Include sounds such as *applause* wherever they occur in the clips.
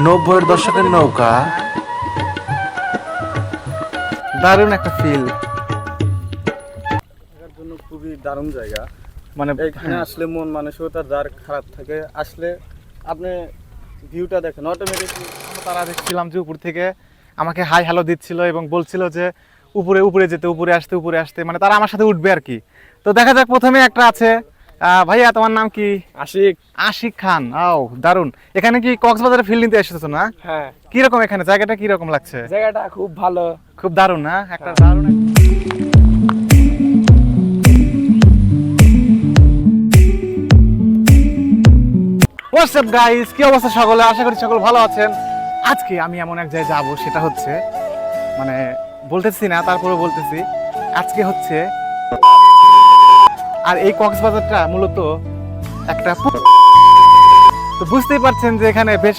নব্বইয়ের দশকের নৌকা। দারুণ একটা ফিল জন্য খুবই দারুণ জায়গা। মানে এখানে আসলে মন মানসিকতা যার খারাপ থাকে আসলে আপনি ভিউটা দেখেন অটোমেটিকলি তারা দেখছিলাম যে উপর থেকে আমাকে হাই হ্যালো দিচ্ছিল এবং বলছিল যে উপরে উপরে যেতে উপরে আসতে উপরে আসতে। মানে তারা আমার সাথে উঠবে আর কি। তো দেখা যাক প্রথমে একটা আছে ভাইয়া তোমার নাম কি? আশিক। আশিক খান। আও দারুণ এখানে কি কক্সবাজারের ফিল্ড নিতে এসেছ না? হ্যাঁ। কীরকম এখানে? জায়গাটা কীরকম লাগছে? জায়গাটা খুব ভালো। খুব দারুণ না? একটা দারুণ হোয়াটসঅ্যাপ গাইস কি অবস্থা সকলে? আশা করি সকল ভালো আছেন। আজকে আমি এমন এক জায়গায় যাব সেটা হচ্ছে মানে বলতেছি না তারপরে বলতেছি। আজকে হচ্ছে আর এই কক্সবাজারটা মূলত একটা তো বুঝতেই পারছেন যে এখানে বেশ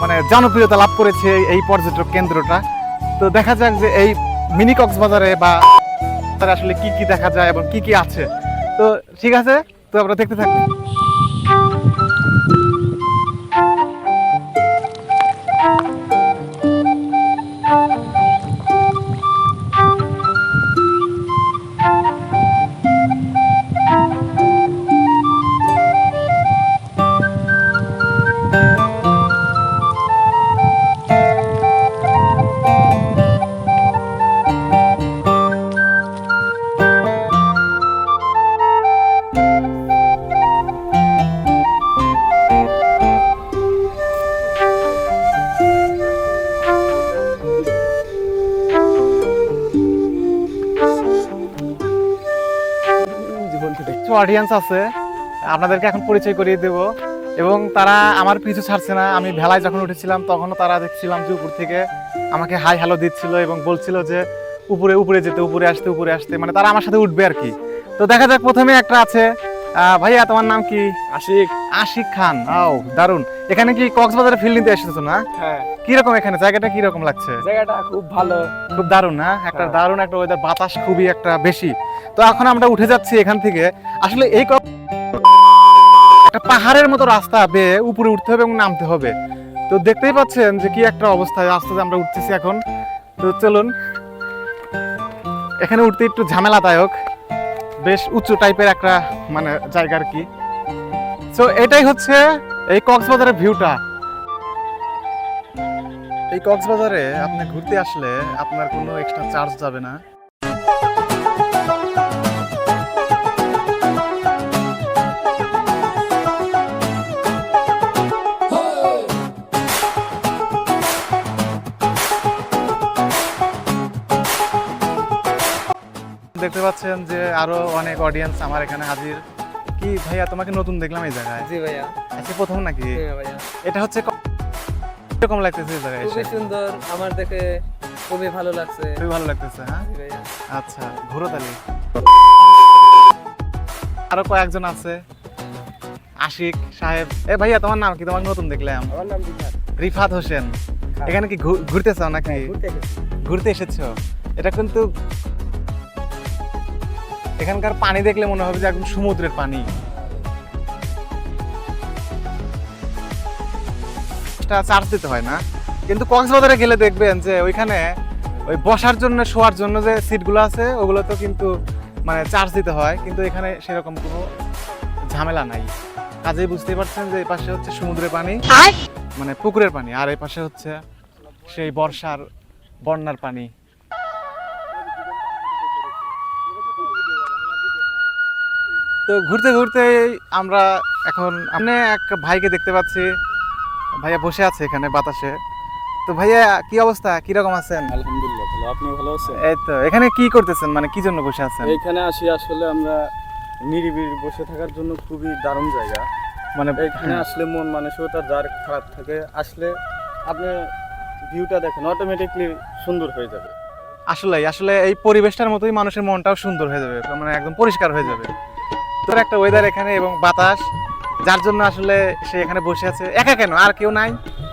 মানে জনপ্রিয়তা লাভ করেছে এই পর্যটক কেন্দ্রটা। তো দেখা যাক যে এই মিনি কক্সবাজারে বা তার আসলে কি কি দেখা যায় এবং কি কি আছে। তো ঠিক আছে, তো আমরা দেখতে থাকি কিছু অডিয়েন্স আছে আপনাদেরকে এখন পরিচয় করিয়ে দেব। এবং তারা আমার পিছু ছাড়ছে না। আমি ভেলায় যখন উঠেছিলাম তখনও তারা দেখছিলাম যে উপর থেকে আমাকে হাই হ্যালো দিচ্ছিল এবং বলছিল যে উপরে উপরে যেতে উপরে আসতে উপরে আসতে। মানে তারা আমার সাথে উঠবে আর কি। তো দেখা যাক প্রথমে একটা আছে। আহ, ভাইয়া তোমার নাম কি? আশিক। আশিক খান। আও। দারুণ এখানে কি কক্সবাজারের ফিল্ড নিতে এসেছ না? হ্যাঁ। কীরকম এখানে? জায়গাটা কীরকম লাগছে? জায়গাটা খুব ভালো। খুব দারুণ না? একটা দারুণ একটা ওয়েদার বাতাস খুবই একটা বেশি। তো এখন আমরা উঠে যাচ্ছি এখান থেকে। আসলে এই একটা পাহাড়ের মতো রাস্তা বেয়ে উপরে উঠতে হবে এবং নামতে হবে। তো দেখতেই পাচ্ছেন যে কি একটা অবস্থায় রাস্তাতে আমরা উঠতেছি এখন। তো চলুন, এখানে উঠতে একটু ঝামেলাদায়ক, বেশ উঁচু টাইপের একটা মানে জায়গা আর কি। তো এটাই হচ্ছে এই কক্সবাজারের ভিউটা এই কক্সবাজারে আপনি ঘুরতে আসলে আপনার কোনো এক্সট্রা চার্জ যাবে না। দেখতে পাচ্ছেন যে আরও অনেক অডিয়েন্স আমার এখানে হাজির। কি ভাইয়া তোমাকে নতুন দেখলাম এই জায়গায়? জি ভাইয়া। আজকে প্রথম নাকি? হ্যাঁ ভাইয়া। এটা হচ্ছে ক- কীরকম লাগতেছে এই জায়গায় খুবই সুন্দর আমার দেখে খুবই ভালো লাগছে। খুবই ভালো লাগতেছে হ্যাঁ? জি ভাইয়া। আচ্ছা ঘুরো তাহলে। আরও কয়েকজন আছে। আশিক সাহেব। এ ভাইয়া তোমার নাম কি? তোমাকে নতুন দেখলাম। আমার নাম বিহার রিফাত হোসেন। এখানে কি ঘু- ঘুরতে চাও নাকি ঘুরতে এসেছ? এটা কিন্তু এখানকার পানি দেখলে মনে হবে যে একদম সমুদ্রের পানি। চার্জ দিতে হয় না। কিন্তু কক্সবাজারে গেলে দেখবেন যে ওইখানে ওই বসার জন্য শোয়ার জন্য যে সিটগুলো আছে ওগুলো তো কিন্তু মানে চার্জ দিতে হয়। কিন্তু এখানে সেরকম কোনো ঝামেলা নাই। কাজেই বুঝতেই পারছেন যে এই পাশে হচ্ছে সমুদ্রের পানি। মানে পুকুরের পানি। আর এই পাশে হচ্ছে সেই বর্ষার বন্যার পানি। তো ঘুরতে ঘুরতে আমরা এখন আপনি এক ভাইকে দেখতে পাচ্ছি। ভাইয়া বসে আছে এখানে বাতাসে। তো ভাইয়া কি অবস্থা? কি রকম আছেন? আলহামদুলিল্লাহ ভালো। আপনি ভালো আছেন? এই তো এখানে কি করতেছেন? মানে কি জন্য বসে আছেন? এখানে আসি আসলে আমরা নিরিবিলি বসে থাকার জন্য খুবই দারুণ জায়গা। মানে এখানে আসলে মন মানসিকতা যার খারাপ থাকে আসলে আপনি ভিউটা দেখেন অটোমেটিকলি সুন্দর হয়ে যাবে। আসলে আসলে এই পরিবেশটার মতোই মানুষের মনটাও সুন্দর হয়ে যাবে মানে একদম পরিষ্কার হয়ে যাবে। তোর একটা ওয়েদার এখানে এবং বাতাস যার জন্য আসলে সে এখানে বসে আছে। একা কেন? আর কেউ নাই?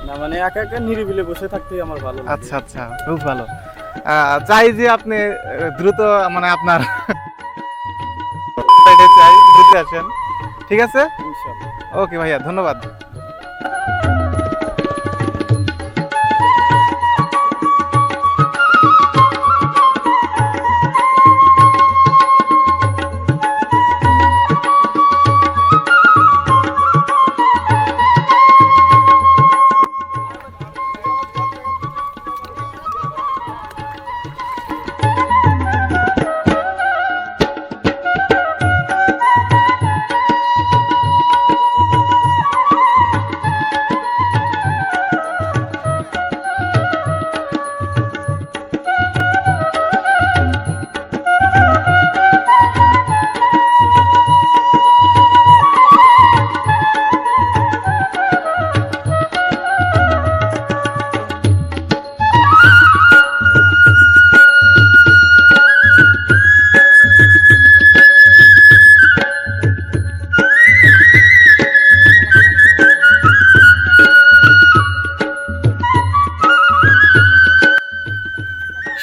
না মানে একা একা নিরিবিলে বসে থাকতেই আমার ভালো আচ্ছা আচ্ছা খুব ভালো। চাই যে আপনি দ্রুত মানে আপনার *laughs* চাই দ্রুত আসেন। ঠিক আছে? ওকে ভাইয়া ধন্যবাদ।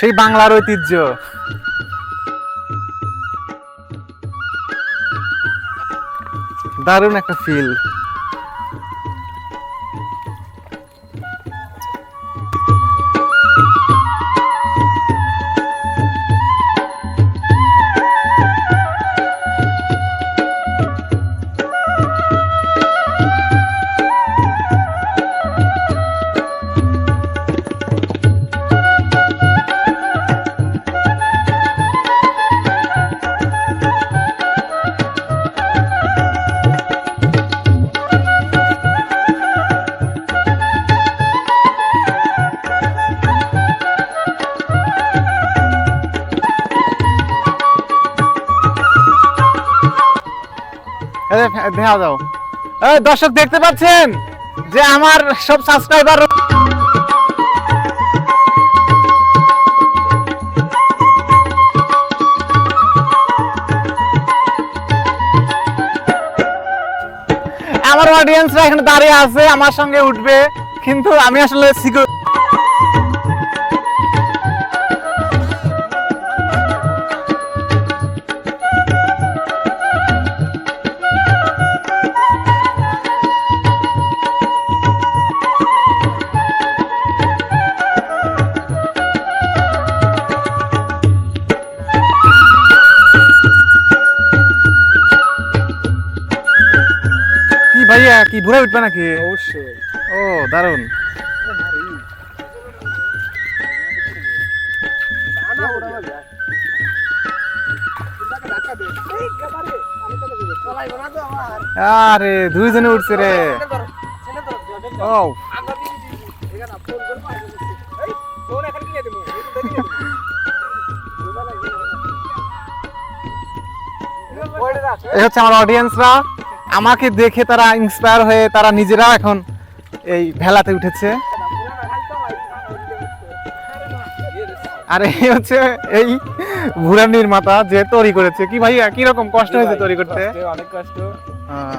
সেই বাংলার ঐতিহ্য। দারুণ একটা ফিল দেখা দাও। দর্শক দেখতে পাচ্ছেন যে আমার সব সাবস্ক্রাইবার আমার অডিয়েন্সরা এখানে দাঁড়িয়ে আছে, আমার সঙ্গে উঠবে। কিন্তু আমি আসলে সিকিউর কি ঘুরে উঠবে নাকি? অবশ্যই। ও দারুণ আরে দুইজনে উঠছে রে। ও এই হচ্ছে আমার অডিয়েন্সরা আমাকে দেখে তারা ইন্সপায়ার হয়ে তারা নিজেরা এখন এই ভেলাতে উঠেছে। আর এই হচ্ছে এই ভুরা নির্মাতা যে তৈরি করেছে। কি ভাইয়া কি রকম কষ্ট হয়েছে তৈরি করতে? অনেক কষ্ট। হ্যাঁ।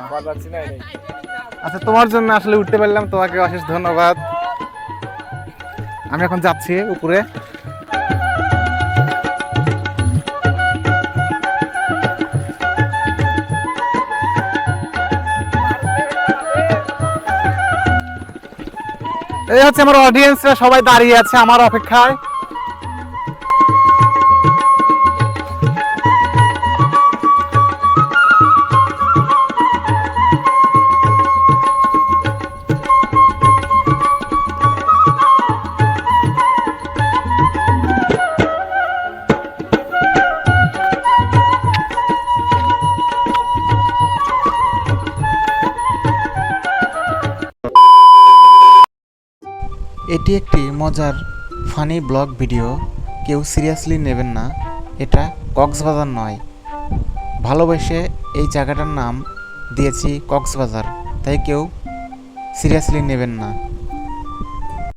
আচ্ছা তোমার জন্য আসলে উঠতে পারলাম। তোমাকে অশেষ ধন্যবাদ। আমি এখন যাচ্ছি উপরে। এই হচ্ছে আমার অডিয়েন্সরা সবাই দাঁড়িয়ে আছে আমার অপেক্ষায়। এটি একটি মজার ফানি ব্লগ ভিডিও। কেউ সিরিয়াসলি নেবেন না। এটা কক্সবাজার নয়। ভালোবেসে এই জায়গাটার নাম দিয়েছি কক্সবাজার। তাই কেউ সিরিয়াসলি নেবেন না।